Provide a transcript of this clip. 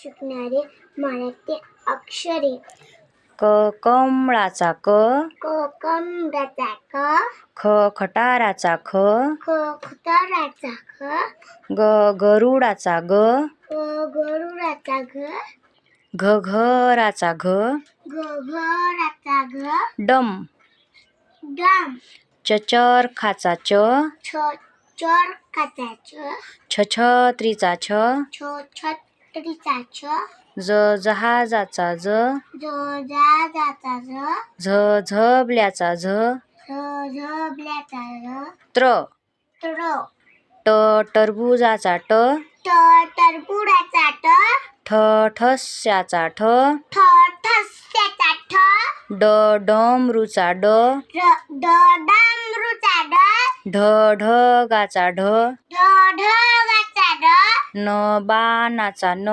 शिकणारे मराठी अक्षरे. क कमळाचा क. क कमराचा क. ख खटाराचा ख. ख खुताराचा ख. ग गरुडाचा ग. ग गरुडाचा घ घ घराचा घ. घराचा घ. डम. डम. चचरखाचा च. छ चर खाचा छ छ. छत्रीचा छ छ छत्रीचा छ ज जहाजाचा ज. ज जाचा ज. झ झबल्याचा झ त्र. ट टरबुजाचा ट. ठ ठस्याचा ठ. ड डमरूचा ड. ढ ढगाचा ढ ढ ढगाचा ढ न बाणाचा न